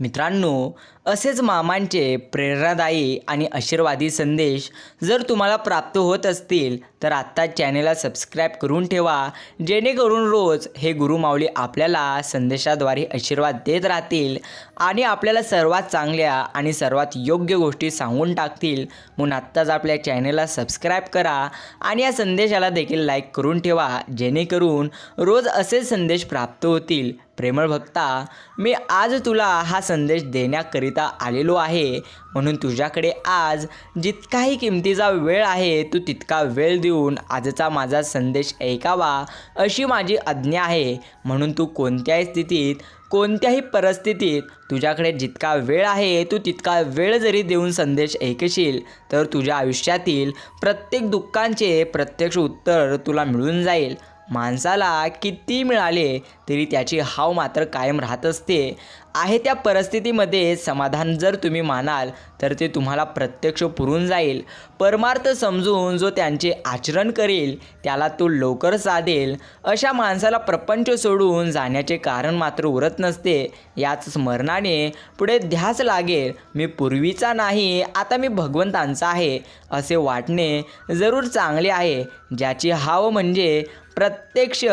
मित्रांनो असेच मामांचे प्रेरणादायी आणि आशीर्वादी संदेश जर तुम्हाला प्राप्त होत असतील तर आत्ता चॅनेलला सबस्क्राईब करून ठेवा जेणेकरून रोज हे गुरुमाऊली आपल्याला संदेशाद्वारे आशीर्वाद देत राहतील आणि आपल्याला सर्वात चांगल्या आणि सर्वात योग्य गोष्टी सांगून टाकतील. म्हणून आत्ताच आपल्या चॅनेलला सबस्क्राईब करा आणि या संदेशाला देखील लाईक करून ठेवा जेणेकरून रोज असे संदेश प्राप्त होतील. प्रेमळ भक्ता मी आज तुला हा संदेश देण्याकरिता आलेलो आहे. म्हणून तुझ्याकडे आज जितकाही किमतीचा वेळ आहे तू तितका वेळ देऊन आजचा माझा संदेश ऐकावा अशी माझी आज्ञा आहे. म्हणून तू कोणत्याही स्थितीत कोणत्याही परिस्थितीत तुझ्याकडे जितका वेळ आहे तू तितका वेळ जरी देऊन संदेश ऐकशील तर तुझ्या आयुष्यातील प्रत्येक दुःखांचे प्रत्यक्ष उत्तर तुला मिळून जाईल. माणसाला किती मिळाले तरी त्याची हाव मात्र कायम राहत असते. आहे त्या परिस्थितीमध्ये समाधान जर तुम्ही मानाल तर ते तुम्हाला प्रत्यक्ष पुरून जाईल. परमार्थ समजून जो त्यांचे आचरण करेल त्याला तो लवकर साधेल. अशा माणसाला प्रपंच सोडून जाण्याचे कारण मात्र उरत नसते. याच स्मरणाने पुढे ध्यास लागेल. मी पूर्वीचा नाही आता मी भगवंतांचा आहे असे वाटणे जरूर चांगले आहे. ज्याची हाव म्हणजे प्रत्यक्ष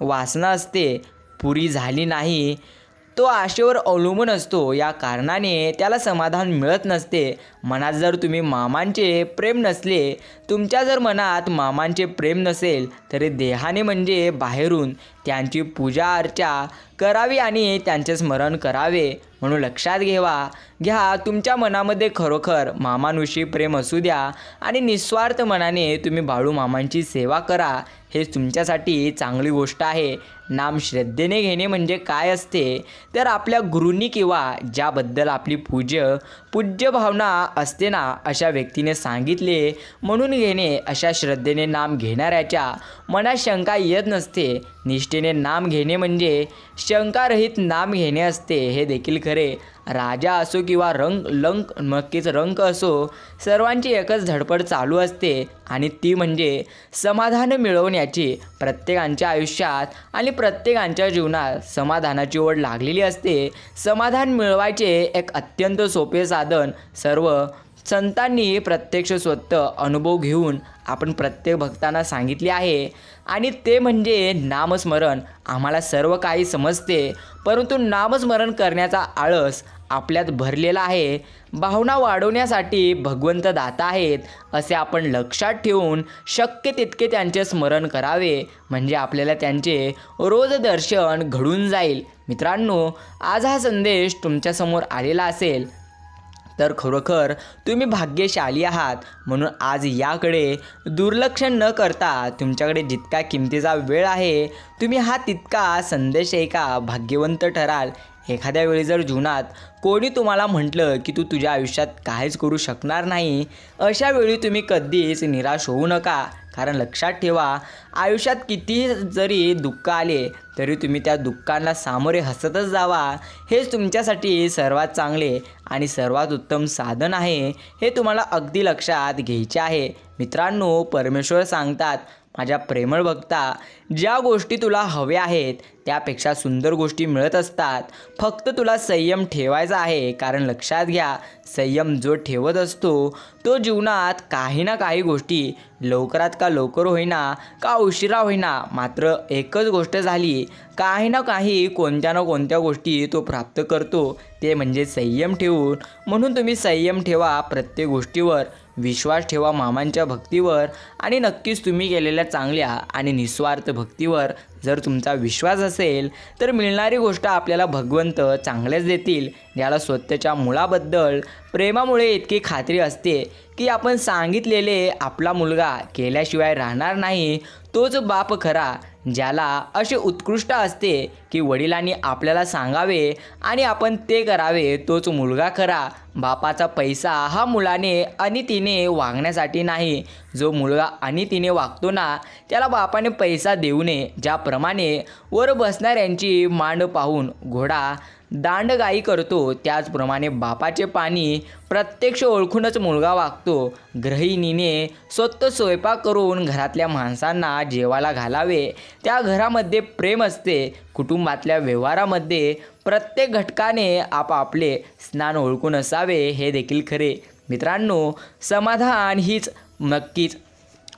वासना असते. पुरी झाली नाही तो आशेवर अवलंबून असतो. या कारणाने त्याला समाधान मिळत नसते. मनात जर तुम्ही मामांचे प्रेम नसले तुमच्या जर मनात मामांचे प्रेम नसेल तरी देहाने म्हणजे बाहेरून त्यांची पूजा अर्चा करावी आणि त्यांचे स्मरण करावे. म्हणून लक्षात घेवा. घ्या तुमच्या मनामध्ये खरोखर मामांविषयी प्रेम असू द्या आणि निस्वार्थ मनाने तुम्ही बाळू मामांची सेवा करा. हे तुमच्यासाठी चांगली गोष्ट आहे. नाम श्रद्धेने घेणे म्हणजे काय असते? तर आपल्या गुरुंनी किंवा ज्याबद्दल आपली पूज्य पूज्य भावना असते ना अशा व्यक्तीने सांगितले. म्हणून घेणे अशा श्रद्धेने नाम घेणाऱ्याच्या मनात शंका येत नसते. निष्ठेने नाम घेणे म्हणजे शंकारहित नाम घेणे असते. हे देखील खरे राजा असो किंवा रंग लंक नक्कीच रंक असो सर्वांची एकच धडपड चालू असते आणि ती म्हणजे समाधान मिळवण्याची. प्रत्येकांच्या आयुष्यात आणि प्रत्येकांच्या जीवनात समाधानाची ओढ लागलेली असते. समाधान मिळवायचे एक अत्यंत सोपे साधन. सर्व संतांनी प्रत्यक्ष स्वतः अनुभव घेऊन आपण प्रत्येक भक्तांना सांगितले आहे. आणि ते म्हणजे नामस्मरण. आम्हाला सर्व काही समजते. परंतु नामस्मरण करण्याचा आळस आपल्यात भरलेला आहे. भावना वाढवण्यासाठी भगवंत दाता आहेत असे आपण लक्षात ठेवून शक्य तितके त्यांचे स्मरण करावे. म्हणजे आपल्याला त्यांचे रोज दर्शन घडून जाईल. मित्रांनो आज हा संदेश तुमच्यासमोर आलेला असेल. तर खरोखर तुम्ही भाग्यशाली आहात. म्हणून आज याकडे दुर्लक्ष न करता तुमच्याकडे जितका किमतीचा वेळ आहे तुम्ही हा तितका संदेश एका भाग्यवंत ठराल. एखाद्या वेळी जर जीवनात कोणी तुम्हाला म्हटलं की तू तुझ्या आयुष्यात काहीच करू शकणार नाही अशा वेळी तुम्ही कधीच निराश होऊ नका. कारण लक्षात ठेवा आयुष्यात कितीही जरी दुःख आले तरी तुम्ही त्या दुःखांना सामोरे हसतच जावा. हेच तुमच्यासाठी सर्वात चांगले आणि सर्वात उत्तम साधन आहे. हे तुम्हाला अगदी लक्षात घ्यायचे आहे. मित्रांनो परमेश्वर सांगतात माझ्या प्रेमळ भक्ता ज्या गोष्टी तुला हव्या आहेत त्यापेक्षा सुंदर गोष्टी मिळत असतात. फक्त तुला संयम ठेवायचा आहे कारण लक्षात घ्या संयम जो ठेवत असतो तो जीवनात काही ना काही गोष्टी लवकरात का लवकर होईना का उशिरा होईना मात्र एकच गोष्ट झाली काही ना काही कोणत्या ना कोणत्या गोष्टी तो प्राप्त करतो ते म्हणजे संयम ठेवून. म्हणून तुम्ही संयम ठेवा प्रत्येक गोष्टीवर विश्वास ठेवा मामांच्या भक्तीवर आणि नक्कीच तुम्ही केलेल्या चांगल्या आणि निस्वार्थ भक्तीवर जर तुमचा विश्वास असेल तर मिळणारी गोष्ट आपल्याला भगवंत चांगलेच देतील. ज्याला स्वतःच्या मुलाबद्दल प्रेमामुळे इतकी खात्री असते की आपण सांगितलेले आपला मुलगा केल्याशिवाय राहणार नाही तोच बाप खरा. ज्याला असे उत्कृष्ट असते की वडिलांनी आपल्याला सांगावे आणि आपण ते करावे तोच मुलगा खरा. बापाचा पैसा हा मुलाने अनितीने वागण्यासाठी नाही. जो मुलगा अनितीने वागतो ना त्याला बापाने पैसा देऊ नये ज्याप्रमाणे वर बसणाऱ्यांची मांड पाहून घोडा दांडगाई करतो. त्याचप्रमाणे बापाचे पाणी प्रत्यक्ष ओळखूनच मुलगा वागतो. गृहिणीने स्वतः स्वयंपाक करून घरातल्या माणसांना जेवायला घालावे. त्या घरामध्ये प्रेम असते. कुटुंबातल्या व्यवहारामध्ये प्रत्येक घटकाने आपापले स्नान ओळखून असावे हे देखील खरे. मित्रांनो समाधान हीच नक्कीच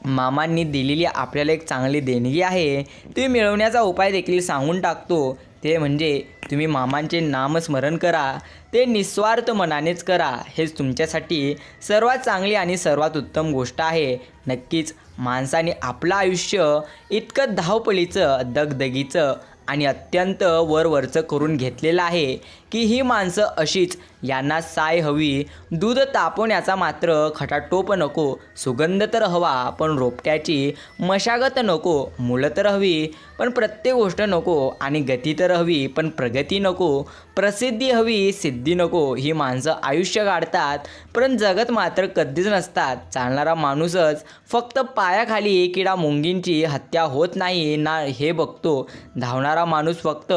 मामांनी दिलेली आपल्याला एक चांगली देणगी आहे. ती मिळवण्याचा उपाय देखील सांगून टाकतो. ते म्हणजे तुम्ही मामांचे नामस्मरण करा ते निस्वार्थ मनानेच करा हेच तुमच्यासाठी सर्वात चांगली आणि सर्वात उत्तम गोष्ट आहे. नक्कीच माणसाने आपलं आयुष्य इतकं धावपळीचं दगदगीचं आणि अत्यंत वरवरचं करून घेतलेलं आहे. की ही माणसं अशीच. यांना साय हवी. दूध तापवण्याचा मात्र खटाटोप नको. सुगंध तर हवा पण रोपट्याची मशागत नको. मुलं तर हवी पण प्रत्येक गोष्ट नको. आणि गती तर हवी पण प्रगती नको. प्रसिद्धी हवी सिद्धी नको. ही माणसं आयुष्य काढतात पण जगत मात्र कधीच नसतात. चालणारा माणूसच फक्त पायाखाली किडा मुंगींची हत्या होत नाही ना हे बघतो. धावणारा माणूस फक्त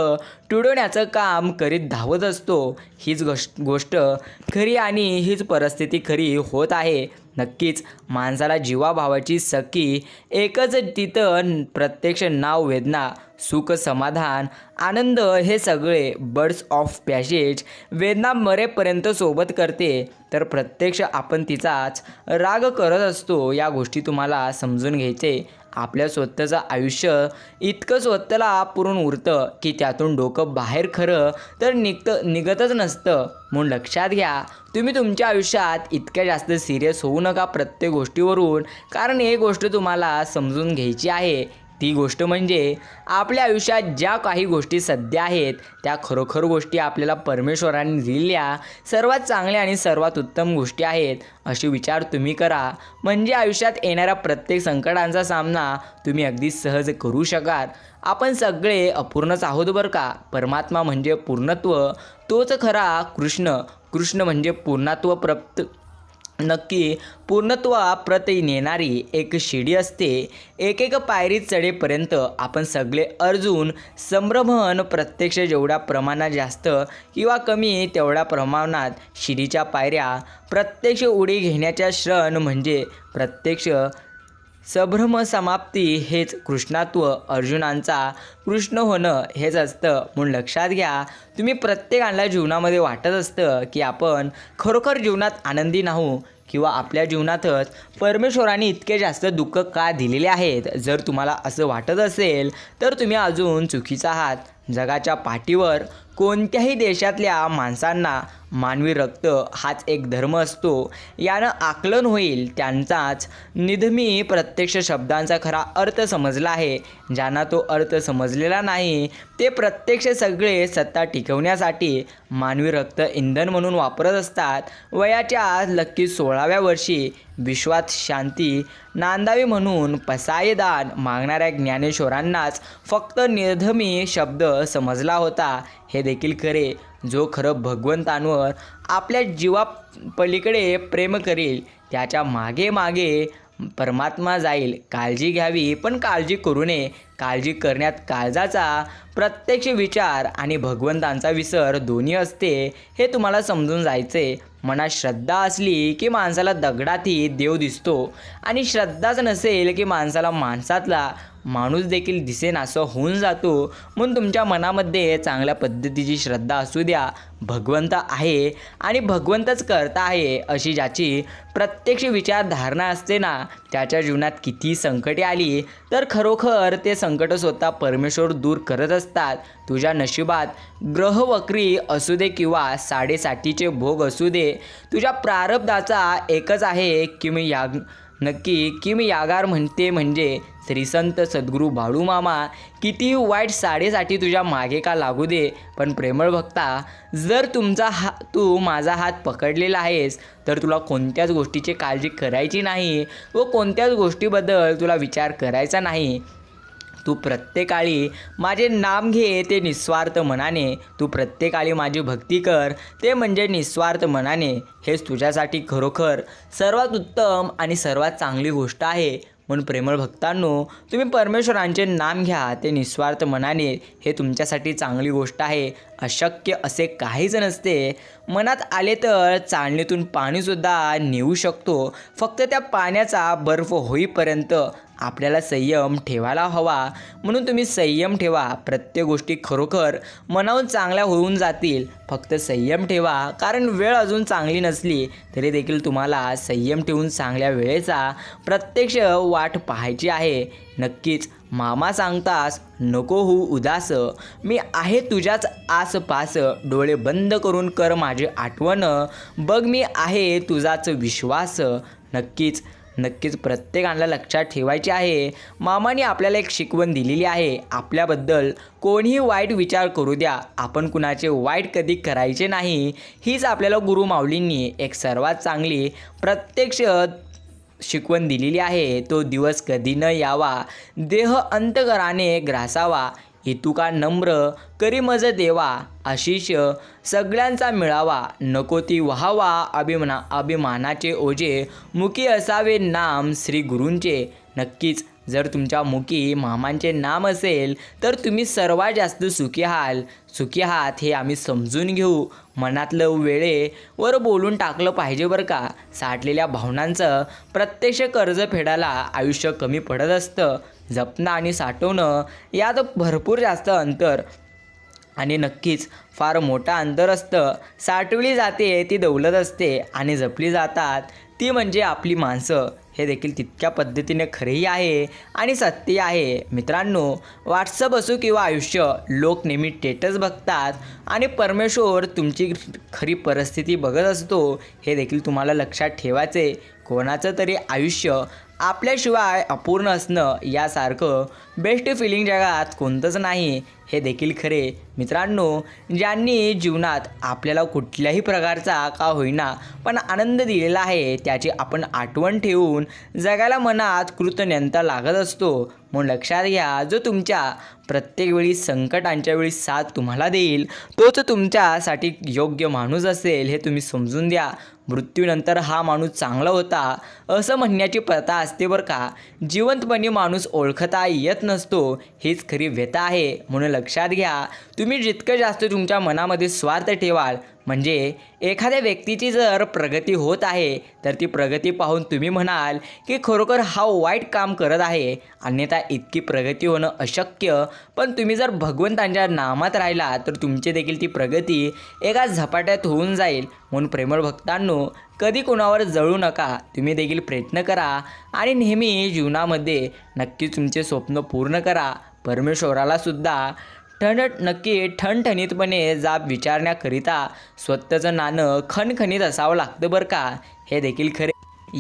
तुडवण्याचं काम करीत धावत असतो हीच गोष्ट गोष्ट खरी आणि हीच परिस्थिती खरी होत आहे. नक्कीच माणसाला जीवाभावाची सखी एकच तिथं प्रत्यक्ष नाव वेदना सुख समाधान आनंद हे सगळे बर्ड्स ऑफ पॅसेज वेदना मरेपर्यंत सोबत करते. तर प्रत्यक्ष आपण तिचाच राग करत असतो या गोष्टी तुम्हाला समजून घ्यायचे. आपल्या स्वतःचं आयुष्य इतकं स्वतःला पुरून उरतं की त्यातून डोकं बाहेर खरं तर निघतं निघतच नसतं. म्हणून लक्षात घ्या तुम्ही तुमच्या आयुष्यात इतक्या जास्त सिरियस होऊ नका प्रत्येक गोष्टीवरून. कारण एक गोष्ट तुम्हाला समजून घ्यायची आहे ती गोष्ट म्हणजे आपल्या आयुष्यात ज्या काही गोष्टी सध्या आहेत त्या खरोखर गोष्टी आपल्याला परमेश्वराने दिलेल्या सर्वात चांगल्या आणि सर्वात उत्तम गोष्टी आहेत असे विचार तुम्ही करा. म्हणजे आयुष्यात येणाऱ्या प्रत्येक संकटांचा सामना तुम्ही अगदी सहज करू शकाल. आपण सगळे अपूर्णच आहोत बरं का? परमात्मा म्हणजे पूर्णत्व तोच खरा कृष्ण. कृष्ण म्हणजे पूर्णत्व प्राप्त नक्की पूर्णत्वा प्रत नेणारी एक शिडी असते. एक एक पायरी चढेपर्यंत आपण सगळे अर्जुन संभ्रमण प्रत्यक्ष जेवढ्या प्रमाणात जास्त किंवा कमी तेवढ्या प्रमाणात शिडीच्या पायऱ्या प्रत्यक्ष उडी घेण्याच्या क्षण म्हणजे प्रत्यक्ष संभ्रम समाप्ती हेच कृष्णात्व अर्जुनांचा. कृष्ण होणं हेच असतं. म्हणून लक्षात घ्या तुम्ही प्रत्येकाला जीवनामध्ये वाटत असतं की आपण खरोखर जीवनात आनंदी नाहू किंवा आपल्या जीवनातच परमेश्वराने इतके जास्त दुःख का दिलेले आहेत? जर तुम्हाला असं वाटत असेल तर तुम्ही अजून चुकीचा आहात. जगाच्या पाठीवर कोणत्याही देशातल्या माणसांना मानवी रक्त हाच एक धर्म असतो. यानं आकलन होईल त्यांचाच निधमी प्रत्यक्ष शब्दांचा खरा अर्थ समजला आहे. ज्यांना तो अर्थ समजलेला नाही ते प्रत्यक्ष सगळे सत्ता टिकवण्यासाठी मानवी रक्त इंधन म्हणून वापरत असतात. वयाच्या नक्की सोळाव्या वर्षी विश्वात शांती नांदावी म्हणून पसायदान मागणाऱ्या ज्ञानेश्वरांनाच फक्त निर्धमी शब्द समजला होता. हे देखील खरे जो खरं भगवंतांवर आपल्या जीवा पलीकडे प्रेम करेल त्याच्यामागे मागे परमात्मा जाईल. काळजी घ्यावी पण काळजी करू नये. काळजी करण्यात काळजाचा प्रत्यक्ष विचार आणि भगवंतांचा विसर दोन्ही असते हे तुम्हाला समजून जायचे. मनात श्रद्धा असली की माणसाला दगडातही देव दिसतो. आणि श्रद्धाच नसेल की माणसाला माणसातला माणूस देखील दिसेन असं होऊन जातो. म्हणून तुमच्या मनामध्ये चांगल्या पद्धतीची श्रद्धा असू द्या. भगवंत आहे आणि भगवंतच करता आहे अशी ज्याची प्रत्यक्ष विचारधारणा असते ना त्याच्या जीवनात किती संकटे आली तर खरोखर ते संकट स्वतः परमेश्वर दूर करत असतात. तुझ्या नशिबात ग्रहवक्री असू दे किंवा साडेसातीचे भोग असू दे तुझ्या प्रारब्धाचा एकच आहे की मी या नक्की की मी यागार म्हणते म्हणजे श्रीसंत सद्गुरू बाळू मामा किती वाईट साडेसाठी तुझ्या मागे का लागू दे? पण प्रेमळ भक्ता जर तुमचा हा तू माझा हात पकडलेला आहेस तर तुला कोणत्याच गोष्टीची काळजी करायची नाही व कोणत्याच गोष्टीबद्दल तुला विचार करायचा नाही. तू प्रत्येकाळी माझे नाम घे ते निस्वार्थ मनाने. तू प्रत्येकाळी माझी भक्ती कर ते म्हणजे निस्वार्थ मनाने. हेच तुझ्यासाठी खरोखर सर्वात उत्तम आणि सर्वात चांगली गोष्ट आहे. म्हणून प्रेमळ भक्तांनो तुम्ही परमेश्वरांचे नाम घ्या ते निस्वार्थ मनाने हे तुमच्यासाठी चांगली गोष्ट आहे. अशक्य असे काहीच नसते. मनात आले तर चालणीतून पाणीसुद्धा नेऊ शकतो. फक्त त्या पाण्याचा बर्फ होईपर्यंत आपल्याला संयम ठेवायला हवा. म्हणून तुम्ही संयम ठेवा. प्रत्येक गोष्टी खरोखर मनाहून चांगल्या होऊन जातील. फक्त संयम ठेवा. कारण वेळ अजून चांगली नसली तरी देखील तुम्हाला संयम ठेवून चांगल्या वेळेचा प्रत्यक्ष वाट पाहायची आहे. नक्कीच मामा सांगतास नको होऊ उदास. मी आहे तुझ्याच आसपास. डोळे बंद करून कर माझी आठवण. बघ मी आहे तुझाच विश्वास. नक्कीच नक्कीच प्रत्येकाला लक्षात ठेवायचे आहे. मामाने आपल्याला एक शिकवण दिलेली आहे. आपल्याबद्दल कोणीही वाईट विचार करू द्या. आपण कुणाचे वाईट कधी करायचे नाही. हीच आपल्याला गुरु माऊलींनी एक सर्वात चांगली प्रत्यक्ष शिकवण दिलेली आहे. तो दिवस कधी न यावा. देह अंतकराने ग्रासावा. हितुका नम्र करी मज देवा आशिष सगळ्यांचा मिळावा नको ती व्हावा अभिमना अभिमानाचे ओझे मुखी असावे नाम श्री गुरूंचे. नक्कीच जर तुमच्या मुखी मामांचे नाम असेल तर तुम्ही सर्वात जास्त सुखी आहाल सुखी आहात हे आम्ही समजून घेऊ. मनातलं वेळेवर बोलून टाकलं पाहिजे बरं का? साठलेल्या भावनांचं प्रत्यक्ष कर्ज फेडायला आयुष्य कमी पडत असतं. जपणं आणि साठवणं यात भरपूर जास्त अंतर. आणि नक्कीच फार मोठा अंतर असतं. साठवली जाते ती दौलत असते आणि जपली जातात. ती म्हणजे आपली माणसं. हे देखील तितक्या पद्धतीने खरेही आहे आणि सत्य आहे. मित्रांनो व्हॉट्सअप असो किंवा आयुष्य लोक नेहमी टेटस बघतात आणि परमेश्वर तुमची खरी परिस्थिती बघत असतो. हे देखील तुम्हाला लक्षात ठेवायचे कोणाचं तरी आयुष्य आपल्याशिवाय अपूर्ण असणं यासारखं बेस्ट फिलिंग जगात कोणतंच नाही हे देखील खरे. मित्रांनो ज्यांनी जीवनात आपल्याला कुठल्याही प्रकारचा का होईना पण आनंद दिलेला आहे त्याची आपण आठवण ठेवून जगाला मनात कृतज्ञता लागत असतो. म्हणून लक्षात घ्या जो तुमच्या प्रत्येक वेळी संकटांच्या वेळी साथ तुम्हाला देईल तोच तुमच्यासाठी योग्य माणूस असेल हे तुम्ही समजून द्या. मृत्यूनंतर हा माणूस चांगला होता असं म्हणण्याची प्रथा असते बरं का. जिवंतपणे माणूस ओळखता येत नसतो हीच खरी व्यथा आहे. म्हणून लक्षात घ्या तुम्ही जितकं जास्त तुमच्या मनामध्ये स्वार्थ ठेवाल म्हणजे एखाद्या व्यक्तीची जर प्रगती होत आहे तर ती प्रगती पाहून तुम्ही म्हणाल की खरोखर हा वाईट काम करत आहे. अन्यथा इतकी प्रगती होणं अशक्य. पण तुम्ही जर भगवंतांच्या नामात राहिला तर तुमची देखील ती प्रगती एका झपाट्यात होऊन जाईल. म्हणून प्रेमळ भक्तांनो कधी कोणावर जळू नका. तुम्ही देखील प्रयत्न करा आणि नेहमी जीवनामध्ये नक्की तुमचे स्वप्न पूर्ण करा. परमेश्वरालासुद्धा सुद्धा ठण नक्की ठणठणीतपणे जाब विचारण्याकरिता स्वतःचं नाणं खणखणीत असावं लागतं बरं का? हे देखील खरे.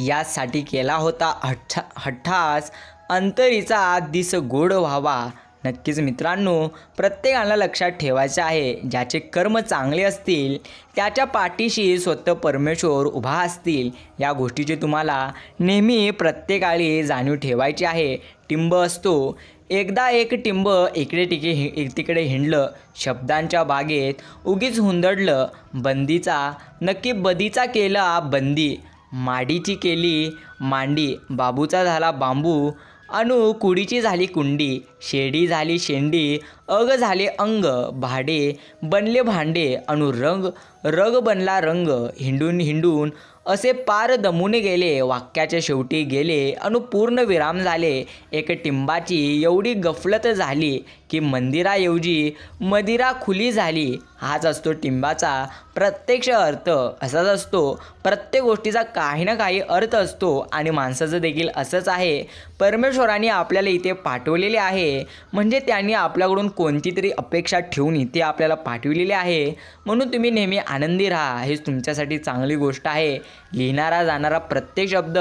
यासाठी केला होता हठ्ठा हठ्ठास अंतरीचा दिस गोड व्हावा. नक्कीच मित्रांनो प्रत्येकाला लक्षात ठेवायचं आहे ज्याचे कर्म चांगले असतील त्याच्या पाठीशी स्वतः परमेश्वर उभा असतील. या गोष्टीची तुम्हाला नेहमी प्रत्येकाळी जाणीव ठेवायची आहे. टिंब असतो एकदा एक टिंब इकडे टिके हि तिकडे हिंडलं शब्दांच्या बागेत उगीच हुंदडलं बंदीचा नक्की बदीचा केला बंदी माडीची केली मांडी बाबूचा झाला बांबू अनु कुडीची झाली कुंडी शेडी झाली शेंडी अग झाले अंग भाडे बनले भांडे अनु रंग रग बनला रंग हिंडून हिंडून असे पार दमून गेले वाक्याच्या शेवटी गेले अनु पूर्ण विराम झाले. एक टिंबाची एवढी गफलत झाली की मंदिराऐवजी मदिरा खुली झाली. हाच असतो टिंबाचा प्रत्यक्ष अर्थ असाच असतो. प्रत्येक गोष्टीचा काही ना काही अर्थ असतो आणि माणसाचं देखील असंच आहे. परमेश्वराने आपल्याला इथे पाठवलेले आहे. म्हणजे त्यांनी आपल्याकडून कोणती तरी अपेक्षा ठेवून इथे आपल्याला पाठविलेले आहे. म्हणून तुम्ही नेहमी आनंदी राहा. हेच तुमच्यासाठी चांगली गोष्ट आहे. लिहिणारा जाणारा प्रत्येक शब्द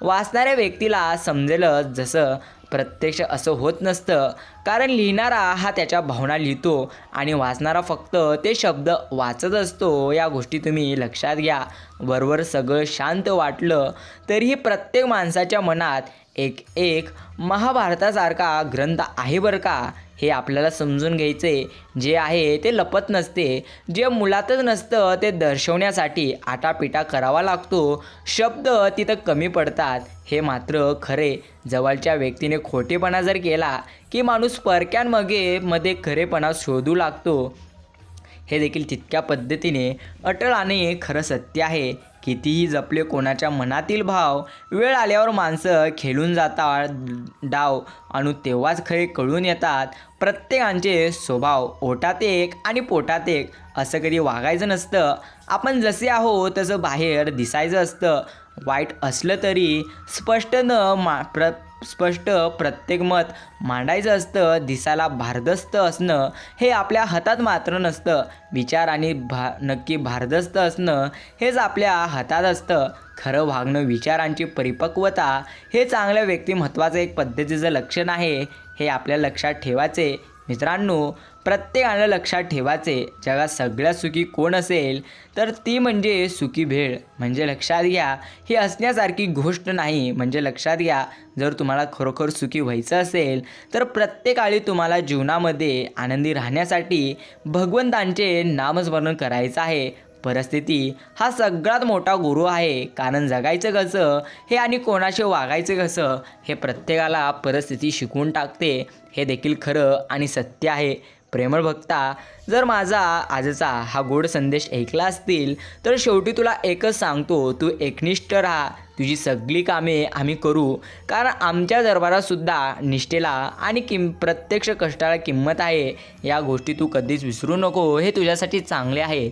वाचणाऱ्या व्यक्तीला समजेलच. जसं प्रत्यक्ष असं होत नसतं. कारण लिहिणारा हा त्याच्या भावना लिहितो आणि वाचणारा फक्त ते शब्द वाचत असतो. या गोष्टी तुम्ही लक्षात घ्या. वरवर सगळं शांत वाटलं तरीही प्रत्येक माणसाच्या मनात एक एक महाभारतासारखा ग्रंथ आहे बरं का? हे आपल्याला समजून घ्यायचे जे आहे ते लपत नसते. जे मुलातच नसतं ते दर्शवण्यासाठी आटापिटा करावा लागतो. शब्द तिथं कमी पडतात. हे मात्र खरे. जवळच्या व्यक्तीने खोटेपणा जर केला की माणूस परक्यांमध्ये मध्ये खरेपणा शोधू लागतो. हे देखील तितक्या पद्धतीने अटळ आणि खरं सत्य आहे. कितीही जपले कोणाच्या मनातील भाव वेळ आल्यावर माणसं खेळून जातात डाव आणि तेव्हाच खरे कळून येतात. प्रत्येकांचे स्वभाव ओटात एक आणि पोटात एक. असं कधी वागायचं नसतं. आपण जसे आहो तसं बाहेर दिसायचं असतं. वाईट असलं तरी स्पष्ट न मा प्र स्पष्ट प्रत्येक मत मांडायचं असतं दिसायला भारदस्त असणं हे आपल्या हातात मात्र नसतं. विचार आणि भा नक्की भारदस्त असणं हेच आपल्या हातात असतं. खरं वागणं विचारांची परिपक्वता हे चांगल्या व्यक्तिमत्वाचं एक पद्धतीचं लक्षण आहे. हे आपल्या लक्षात ठेवायचे मित्रांनो प्रत्येकानं लक्षात ठेवायचे जगात सगळ्यात सुखी कोण असेल तर ती म्हणजे सुखी भेळ. म्हणजे लक्षात घ्या ही असण्यासारखी गोष्ट नाही. म्हणजे लक्षात घ्या जर तुम्हाला खरोखर सुखी व्हायचं असेल तर प्रत्येकाळी तुम्हाला जीवनामध्ये आनंदी राहण्यासाठी भगवंतांचे नामस्मरण करायचं आहे. परिस्थिती हा सगळ्यात मोठा गुरु आहे. कारण जगायचं कसं हे आणि कोणाशी वागायचं कसं हे प्रत्येकाला परिस्थिती शिकवून टाकते. हे देखील खरं आणि सत्य आहे. प्रेमळ भक्ता जर माझा आजचा हा गोड संदेश ऐकला असतील तर शेवटी तुला एकच सांगतो तू एकनिष्ठ राहा. तुझी सगळी कामे आम्ही करू. कारण आमच्या दरबारातसुद्धा निष्ठेला आणि किम प्रत्यक्ष कष्टाला किंमत आहे. या गोष्टी तू कधीच विसरू नको हे तुझ्यासाठी चांगले आहे.